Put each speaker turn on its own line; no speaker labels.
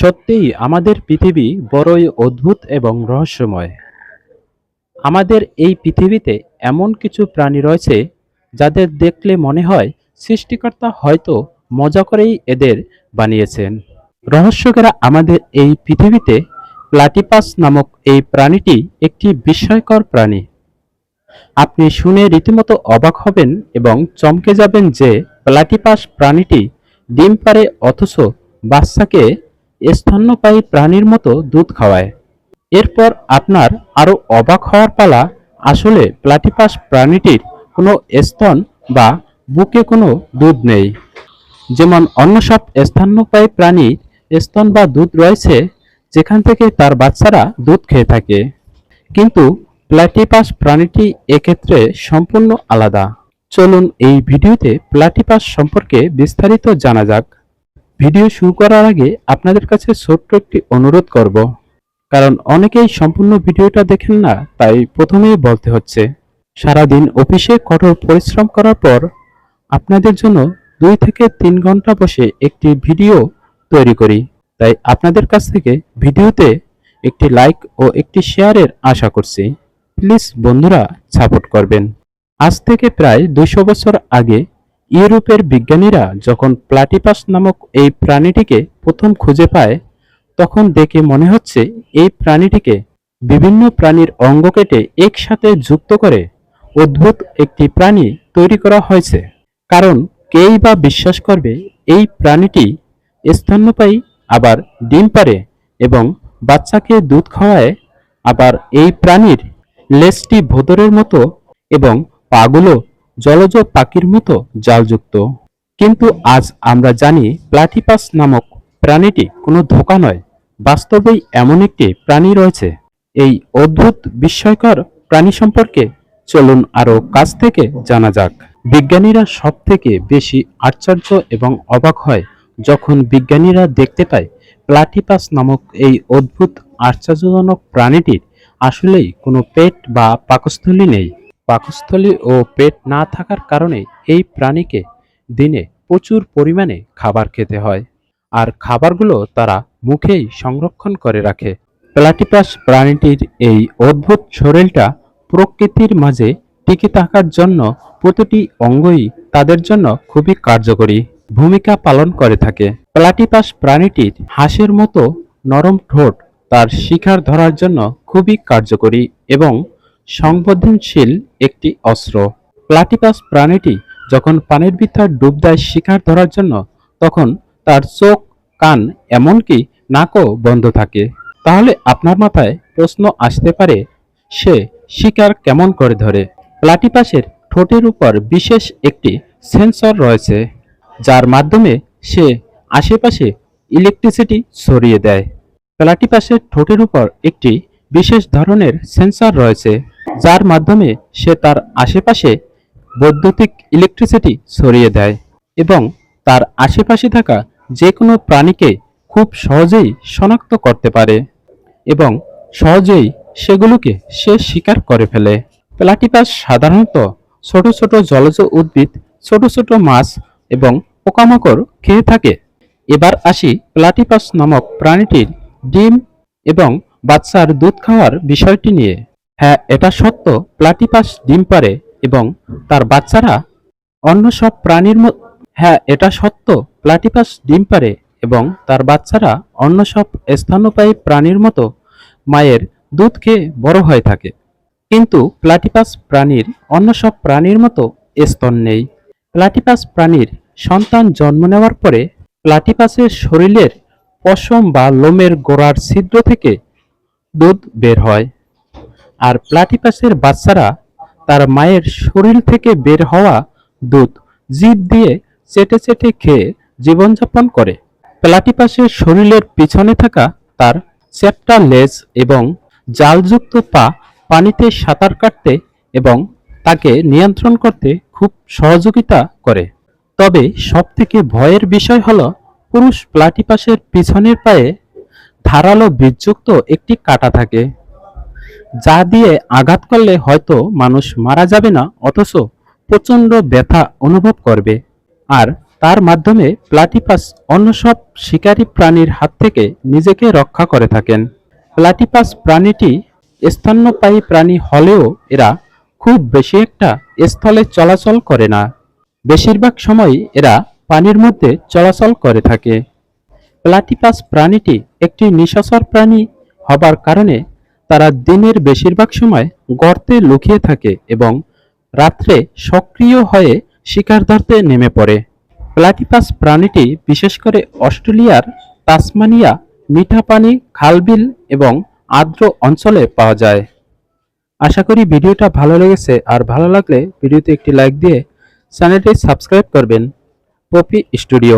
সত্যিই আমাদের পৃথিবী বড়ই অদ্ভুত এবং রহস্যময়। আমাদের এই পৃথিবীতে এমন কিছু প্রাণী রয়েছে যাদের দেখলে মনে হয় সৃষ্টিকর্তা হয়তো মজা করেই এদের বানিয়েছেন। রহস্যকেরা আমাদের এই পৃথিবীতে প্লাটিপাস নামক এই প্রাণীটি একটি বিস্ময়কর প্রাণী। আপনি শুনে রীতিমতো অবাক হবেন এবং চমকে যাবেন যে প্লাটিপাস প্রাণীটি ডিম পারে অথচ বাচ্চাকে স্তন্যপায়ী প্রাণীর মতো দুধ খাওয়ায়। এরপর আপনার আরও অবাক হওয়ার পালা আসলে প্লাটিপাস প্রাণীটির কোনো স্তন বা বুকে কোনো দুধ নেই। যেমন অন্য সব স্তন্যপায়ী প্রাণীর স্তন বা দুধ রয়েছে, যেখান থেকে তার বাচ্চারা দুধ খেয়ে থাকে। কিন্তু প্লাটিপাস প্রাণীটি এক্ষেত্রে সম্পূর্ণ আলাদা। চলুন এই ভিডিওতে প্লাটিপাস সম্পর্কে বিস্তারিত জানা যাক। ভিডিও শুরু করার আগে আপনাদের কাছে ছোট্ট একটি অনুরোধ করব। কারণ অনেকেই সম্পূর্ণ ভিডিওটা দেখেন না, তাই প্রথমেই বলতে হচ্ছে, সারাদিন অফিসে কঠোর পরিশ্রম করার পর আপনাদের জন্য দুই থেকে তিন ঘণ্টা বসে একটি ভিডিও তৈরি করি। তাই আপনাদের কাছ থেকে ভিডিওতে একটি লাইক ও একটি শেয়ারের আশা করছি। প্লিজ বন্ধুরা সাপোর্ট করবেন। আজ থেকে প্রায় দুইশো বছর আগে ইউরোপের বিজ্ঞানীরা যখন প্লাটিপাস নামক এই প্রাণীটিকে প্রথম খুঁজে পায়, তখন দেখে মনে হচ্ছে এই প্রাণীটিকে বিভিন্ন প্রাণীর অঙ্গ কেটে একসাথে যুক্ত করে অদ্ভুত একটি প্রাণী তৈরি করা হয়েছে। কারণ কেই বা বিশ্বাস করবে এই প্রাণীটি স্তন্যপায়ী, আবার ডিম পারে এবং বাচ্চাকে দুধ খাওয়ায়, আবার এই প্রাণীর লেজটি ভোদরের মতো এবং পাগুলো জলজ পাখির মতো জালযুক্ত। কিন্তু আজ আমরা জানি প্লাটিপাস নামক প্রাণীটি কোনো ধোকা নয়, বাস্তবেই এমন একটি প্রাণী রয়েছে। এই অদ্ভুত, বিস্ময়কর প্রাণী সম্পর্কে চলুন আরও কাছ থেকে জানা যাক। বিজ্ঞানীরা সব থেকে বেশি আশ্চর্য এবং অবাক হয় যখন বিজ্ঞানীরা দেখতে পায় প্লাটিপাস নামক এই অদ্ভুত, আশ্চর্যজনক প্রাণীটির আসলেই কোনো পেট বা পাকস্থলী নেই। পাকস্থলী ও পেট না থাকার কারণে এই প্রাণীকে দিনে প্রচুর পরিমাণে খাবার খেতে হয়। আর খাবারগুলো তারা মুখেই সংরক্ষণ করে রাখে। প্লাটিপাস প্রাণীটির এই অদ্ভুত শরীরটা প্রকৃতির মাঝে টিকে থাকার জন্য প্রতিটি অঙ্গই তাদের জন্য খুবই কার্যকরী ভূমিকা পালন করে থাকে। প্লাটিপাস প্রাণীটির হাঁসের মতো নরম ঠোঁট তার শিকার ধরার জন্য খুবই কার্যকরী এবং সংবেদনশীল একটি অস্ত্র। প্লাটিপাস প্রাণীটি যখন পানির ভিতর ডুব দেয় শিকার ধরার জন্য, তখন তার চোখ, কান এমনকি নাকও বন্ধ থাকে। তাহলে আপনার মাথায় প্রশ্ন আসতে পারে, সে শিকার কেমন করে ধরে? প্লাটিপাসের ঠোঁটের উপর বিশেষ একটি সেন্সর রয়েছে, যার মাধ্যমে সে আশেপাশে ইলেকট্রিসিটি ছড়িয়ে দেয়। প্লাটিপাসের ঠোঁটের উপর একটি বিশেষ ধরনের সেন্সর রয়েছে। যার মাধ্যমে সে তার আশেপাশে বৈদ্যুতিক ইলেকট্রিসিটি ছড়িয়ে দেয় এবং তার আশেপাশে থাকা যে কোনো প্রাণীকে খুব সহজেই শনাক্ত করতে পারে এবং সহজেই সেগুলোকে সে শিকার করে ফেলে। প্লাটিপাস সাধারণত ছোট ছোট জলজ উদ্ভিদ, ছোট ছোট মাছ এবং পোকামাকড় খেয়ে থাকে। এবার আসি প্লাটিপাস নামক প্রাণীটির ডিম এবং বাচ্চার দুধ খাওয়ার বিষয়টি নিয়ে। হ্যাঁ এটা সত্য। প্লাটিপাস ডিম পারে এবং তার বাচ্চারা অন্য সব প্রাণীর হ্যাঁ এটা সত্য। প্লাটিপাস ডিম পারে এবং তার বাচ্চারা অন্য সব স্থানপায়ী প্রাণীর মতো মায়ের দুধ খেয়ে বড় হয়ে থাকে। কিন্তু প্লাটিপাস প্রাণীর অন্য সব প্রাণীর মতো স্তন নেই। প্লাটিপাস প্রাণীর সন্তান জন্ম নেওয়ার পরে প্লাটিপাসের শরীরের পশম বা লোমের গোড়ার ছিদ্র থেকে দুধ বের হয়। আর প্লাটিপাসের বাচ্চারা তার মায়ের শরীর থেকে বের হওয়া দুধ, জিভ দিয়ে চেটে চেটে খেয়ে জীবনযাপন করে। প্লাটিপাসের শরীরের পিছনে থাকা তার চ্যাপ্টা লেজ এবং জালযুক্ত পা পানিতে সাঁতার কাটতে এবং তাকে নিয়ন্ত্রণ করতে খুব সহযোগিতা করে। তবে সবথেকে ভয়ের বিষয় হল, পুরুষ প্লাটিপাসের পিছনের পায়ে ধারালো বীজযুক্ত একটি কাঁটা থাকে। যা দিয়ে আঘাত করলে হয়তো মানুষ মারা যাবে না, অথচ প্রচণ্ড ব্যথা অনুভব করবে। আর তার মাধ্যমে প্লাটিপাস অন্য সব শিকারী প্রাণীর হাত থেকে নিজেকে রক্ষা করে থাকেন। প্লাটিপাস প্রাণীটি স্তন্যপায়ী প্রাণী হলেও এরা খুব বেশি একটা স্থলে চলাচল করে না। বেশিরভাগ সময়ই এরা পানির মধ্যে চলাচল করে থাকে। প্লাটিপাস প্রাণীটি একটি নিশাচর প্রাণী হবার কারণে তারা দিনের বেশিরভাগ সময় গর্তে লুকিয়ে থাকে এবং রাত্রে সক্রিয় হয়ে শিকার ধরতে নেমে পড়ে। প্লাটিপাস প্রাণীটি, বিশেষ করে অস্ট্রেলিয়ার তাসমানিয়া মিঠা পানি খালবিল এবং আর্দ্র অঞ্চলে পাওয়া যায়। আশা করি ভিডিওটা ভালো লেগেছে। আর ভালো লাগলে ভিডিওতে একটি লাইক দিয়ে চ্যানেলটি সাবস্ক্রাইব করবেন। পপি স্টুডিও।